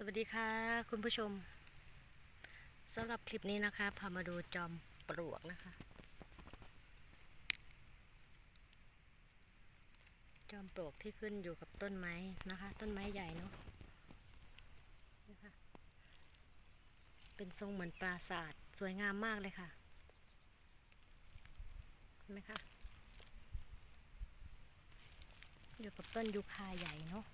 สวัสดีค่ะคุณผู้ชมสำหรับคลิปนี้นะคะพามาดูจอมปลวกนะคะ จอมปลวกที่ขึ้นอยู่กับต้นไม้นะคะ ต้นไม้ใหญ่เนาะนะคะเป็นทรงเหมือนปราสาทสวยงามมากเลยค่ะเห็นไหมคะอยู่กับต้นยูคาใหญ่เนาะ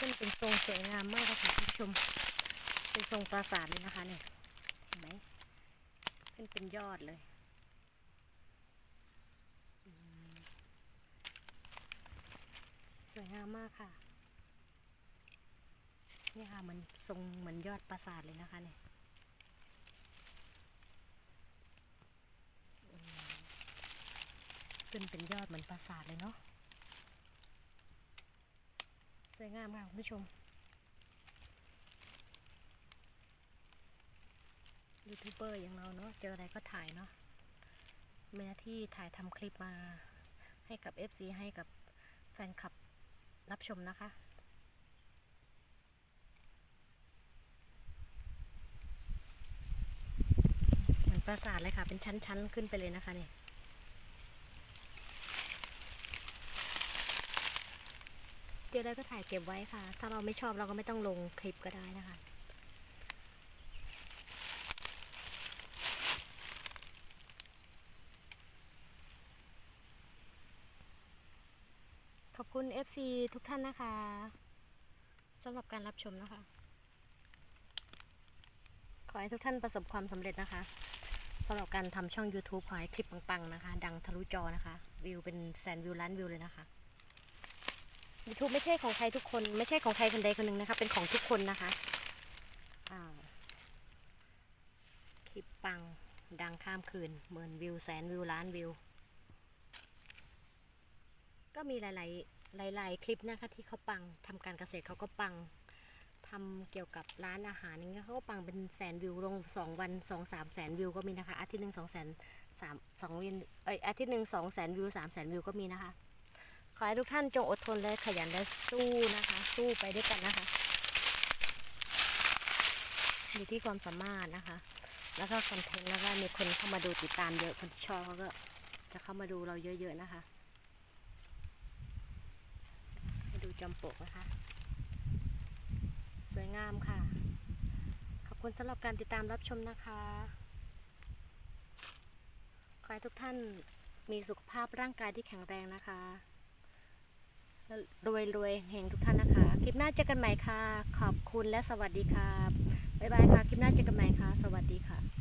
ขึ้น เป็นทรงสวยงามมากค่ะคุณผู้ชม เป็นทรงปราสาทเลยนะคะเนี่ยเห็นไหมขึ้นเป็นยอดเลยสวยงามมากค่ะนี่ค่ะเหมันทรงเหมือนยอดปราสาทเลยนะคะเนี่ยอืมขึ้นเป็นยอดเหมือนปราสาทเลยเนาะ สวยงามค่ะคุณผู้ชม ยูทูบเบอร์อย่างเราเนาะเจออะไรก็ถ่ายเนาะมีหน้าที่ถ่ายทำคลิปมาให้กับ FC ให้กับแฟนคลับรับชมนะคะ เหมือนปราสาทเลยค่ะ เป็นชั้น ๆ ขึ้นไปเลยนะคะเนี่ ยเจอแล้วก็ถ่ายเก็บไว้ค่ะ ถ้าเราไม่ชอบเราก็ไม่ต้องลงคลิปก็ได้นะคะ ขอบคุณ FC ทุกท่านนะคะสำหรับการรับชมนะคะ ขอให้ทุกท่านประสบความสำเร็จนะคะสำหรับการทำช่อง YouTube ขอให้คลิปปังๆนะคะ ดังทะลุจอนะคะ วิวเป็นแสนวิวล้านวิวเลยนะคะ YouTube ไม่ใช่ของใครทุกคน ไม่ใช่ของใครคนใดคนหนึ่งนะคะ เป็นของทุกคนนะคะอ่าคลิปปังดังข้ามคืนหมื่นวิวแสนวิวล้านวิว ก็มีหลาย ๆ หลาย ๆ คลิปนะคะที่เขาปังทำการเกษตรเขาก็ปังทำเกี่ยวกับร้านอาหารอย่างเงี้ยเขาก็ปังเป็นแสนวิวลงสองวันสองสามแสนวิวก็มีนะคะอาทิตย์หนึ่งสองแสนสามสองวินเอยอาทิตย์หนึ่งสองแสนวิวสามแสนวิวก็มีนะคะ ขอให้ทุกท่านจงอดทนและขยันและสู้นะคะ สู้ไปด้วยกันนะคะ อยู่ที่ความสามารถนะคะ แล้วก็คอนเทนต์แล้วก็มีคนเข้ามาดูติดตามเยอะคนชอบเขาก็จะเข้ามาดูเราเยอะ ๆ นะคะให้ดูจอมปลวกนะคะ สวยงามค่ะ ขอบคุณสำหรับการติดตามรับชมนะคะขอให้ทุกท่านมีสุขภาพร่างกายที่แข็งแรงนะคะ รวยรวยๆเฮงทุกท่านนะคะ คลิปหน้าเจอกันใหม่ค่ะ ขอบคุณและสวัสดีค่ะ บ๊ายบายค่ะ คลิปหน้าเจอกันใหม่ค่ะ สวัสดีค่ะ